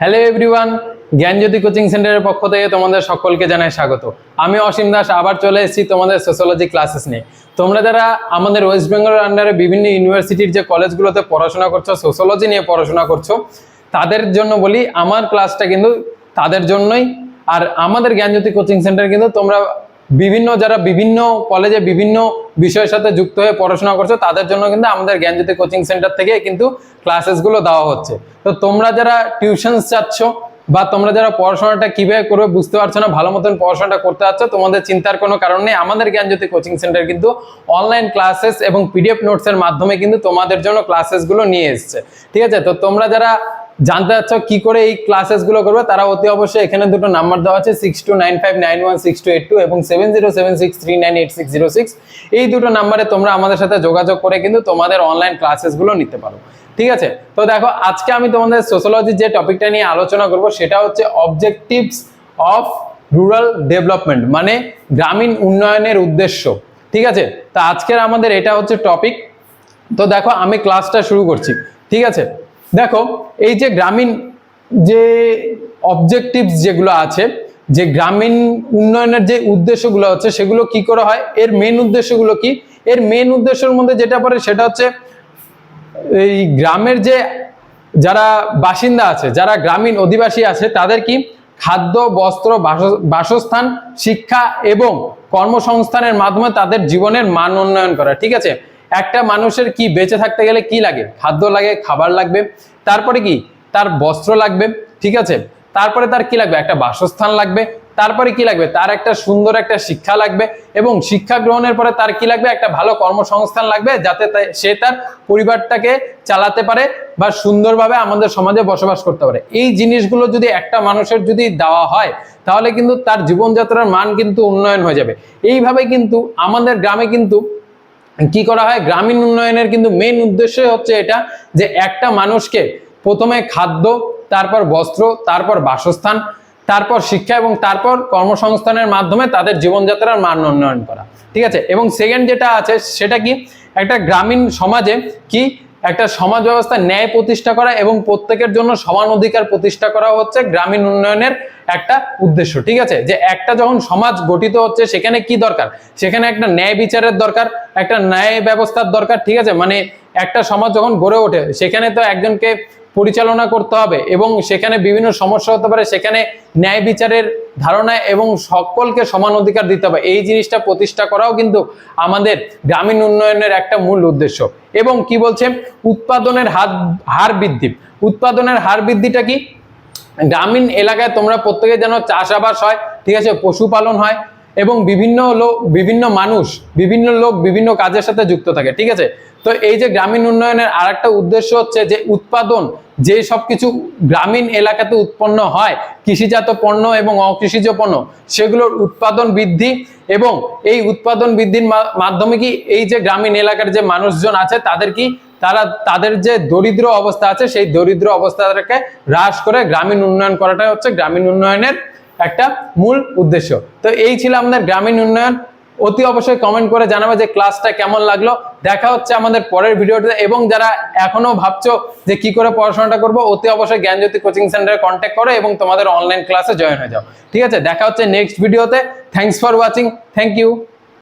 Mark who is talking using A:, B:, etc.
A: Hello everyone জ্ঞানজ্যোতি coaching সেন্টারের পক্ষ থেকে তোমাদের সকলকে জানাই স্বাগত। আমি অসীম দাস, আবার চলে এসেছি তোমাদের সোশ্যোলজি ক্লাসেস নিয়ে। তোমরা যারা আমাদের ওয়েস্ট বেঙ্গলের আন্ডারে বিভিন্ন ইউনিভার্সিটির যে কলেজগুলোতে পড়াশোনা করছ সোশ্যোলজি নিয়ে পড়াশোনা করছ, তাদের জন্য বলি, আমার ক্লাসটা কিন্তু তাদের জন্যই। আর আমাদের জ্ঞানজ্যোতি কোচিং সেন্টার কিন্তু তোমরা বিভিন্ন যারা বিভিন্ন কলেজে বিভিন্ন বিষয়ের সাথে যুক্ত হয়ে পড়াশোনা করছ, তাদের জন্য কিন্তু আমাদের জ্ঞানজ্যোতি কোচিং সেন্টার থেকে কিন্তু ক্লাসেসগুলো দেওয়া হচ্ছে। তো তোমরা যারা টিউশনস চাচ্ছ বা তোমরা যারা পড়াশোনাটা কীভাবে করবে বুঝতে পারছ না, ভালো মতন পড়াশোনাটা করতে পারছ, তোমাদের চিন্তার কোনো কারণ নেই। আমাদের জ্ঞানজ্যোতি কোচিং সেন্টার কিন্তু অনলাইন ক্লাসেস এবং পিডিএফ নোটসের মাধ্যমে কিন্তু তোমাদের জন্য ক্লাসেসগুলো নিয়ে এসছে। ঠিক আছে? তো তোমরা যারা জানতে চাচ্ছ কি করে এই ক্লাসেসগুলো করবে, তারা অতি অবশ্যই এখানে দুটো নাম্বার দেওয়া আছে six two nine five nine one six two eight two এবং seven zero seven six three nine eight six zero six এই দুটো নাম্বারে তোমরা আমাদের সাথে যোগাযোগ করে কিন্তু তোমাদের অনলাইন ক্লাসেসগুলো নিতে পারো। ঠিক আছে? তো দেখো, আজকে আমি তোমাদের সোশ্যোলজির যে টপিকটা নিয়ে আলোচনা করব, সেটা হচ্ছে অবজেক্টিভস অফ রুরাল ডেভেলপমেন্ট মানে গ্রামীণ উন্নয়নের উদ্দেশ্য। ঠিক আছে? তা আজকের আমাদের এটা হচ্ছে টপিক তো দেখো, আমি ক্লাসটা শুরু করছি। ঠিক আছে? দেখো, এই যে গ্রামীণ যে অবজেক্টিভস যেগুলো আছে, যে গ্রামীণ উন্নয়নের যে উদ্দেশ্যগুলো হচ্ছে সেগুলো কি করা হয়? এর মেন উদ্দেশ্যগুলো কি? এর মেন উদ্দেশ্যের মধ্যে যেটা পড়ে সেটা হচ্ছে, এই গ্রামের যে যারা বাসিন্দা আছে, যারা গ্রামীণ অধিবাসী আছে, তাদের কি? খাদ্য, বস্ত্র বাসস্থান, শিক্ষা এবং কর্মসংস্থানের মাধ্যমে তাদের জীবনের মান উন্নয়ন করা, ঠিক আছে? একটা মানুষের কি বেঁচে থাকতে গেলে কি লাগে? খাদ্য লাগে, খাবার লাগবে। তারপরে কি? তার বস্ত্র লাগবে, ঠিক আছে? তারপরে তার কি লাগবে? একটা বাসস্থান লাগবে। তারপরে কি লাগবে? তার একটা সুন্দর একটা শিক্ষা লাগবে এবং শিক্ষা গ্রহণের পরে তার কি লাগবে? একটা ভালো কর্মসংস্থান লাগবে যাতে সে তার পরিবারটাকে চালাতে পারে বা সুন্দরভাবে আমাদের সমাজে বসবাস করতে পারে। এই জিনিসগুলো যদি একটা মানুষের যদি দেওয়া হয়, তাহলে কিন্তু তার জীবনযাত্রার মান কিন্তু উন্নয়ন হয়ে যাবে। এইভাবে কিন্তু আমাদের গ্রামে কিন্তু কি করা হয়? গ্রামীণ উন্নয়নের কিন্তু মেন উদ্দেশ্য হচ্ছে এটা যে একটা মানুষকে প্রথমে খাদ্য, তারপর বস্ত্র, তারপর বাসস্থান, তারপর শিক্ষা এবং তারপর কর্মসংস্থানের মাধ্যমে তাদের জীবনযাত্রার মান উন্নয়ন করা। ঠিক আছে? এবং সেকেন্ড যেটা আছে, সেটা কি? একটা গ্রামীণ সমাজে কি একটা সমাজ ব্যবস্থা ন্যায় প্রতিষ্ঠা করা এবং প্রত্যেকের জন্য সমান অধিকার প্রতিষ্ঠা করা হচ্ছে গ্রামীণ উন্নয়নের একটা উদ্দেশ্য, ঠিক আছে? যে একটা যখন সমাজ গঠিত হচ্ছে, সেখানে কি দরকার? সেখানে একটা ন্যায় বিচারের দরকার, একটা ন্যায় ব্যবস্থার দরকার, ঠিক আছে? মানে একটা সমাজ যখন গড়ে ওঠে, সেখানে তো একজনকে পরিচালনা করতে হবে এবং সেখানে বিভিন্ন সমস্যা হতে পারে, সেখানে ন্যায় বিচারের ধারণা এবং সকলকে সমান অধিকার দিতে হবে। এই জিনিসটা প্রতিষ্ঠা করাও কিন্তু আমাদের গ্রামীণ উন্নয়নের একটা মূল উদ্দেশ্য। এবং কি বলছে? উৎপাদনের হার হার বৃদ্ধি। উৎপাদনের হার বৃদ্ধিটা কি? গ্রামীণ এলাকায় তোমরা প্রত্যেকে যেন চাষাবাস হয়, ঠিক আছে, পশুপালন হয় এবং বিভিন্ন লোক, বিভিন্ন মানুষ, বিভিন্ন লোক বিভিন্ন কাজের সাথে যুক্ত থাকে, ঠিক আছে? তো এই যে গ্রামীণ উন্নয়নের আর একটা উদ্দেশ্য হচ্ছে যে উৎপাদন, যে সব কিছু গ্রামীণ এলাকাতে উৎপন্ন হয়, কৃষিজাত পণ্য এবং অকৃষিজ পণ্য, সেগুলোর উৎপাদন বৃদ্ধি এবং এই উৎপাদন বৃদ্ধির মাধ্যমে কি এই যে গ্রামীণ এলাকার যে মানুষজন আছে, তাদের কি তারা, তাদের যে দরিদ্র অবস্থা আছে, সেই দরিদ্র অবস্থাটাকে হ্রাস করে গ্রামীণ উন্নয়ন করাটাই হচ্ছে গ্রামীণ উন্নয়নের একটা মূল উদ্দেশ্য। তো এই ছিল আমাদের গ্রামীণ উন্নয়ন। অতি অবশ্যই কমেন্ট করে জানাবে যে ক্লাসটা কেমন লাগল। দেখা হচ্ছে আমাদের পরের ভিডিওতে এবং যারা এখনও ভাবছ যে কি করে পড়াশোনাটা করব, অতি অবশ্যই জ্ঞানজ্যোতি কোচিং সেন্টারে কন্ট্যাক্ট করো এবং তোমাদের অনলাইন ক্লাসে জয়েন হয়ে যাও। ঠিক আছে? দেখা হচ্ছে নেক্সট ভিডিওতে thanks for watching thank you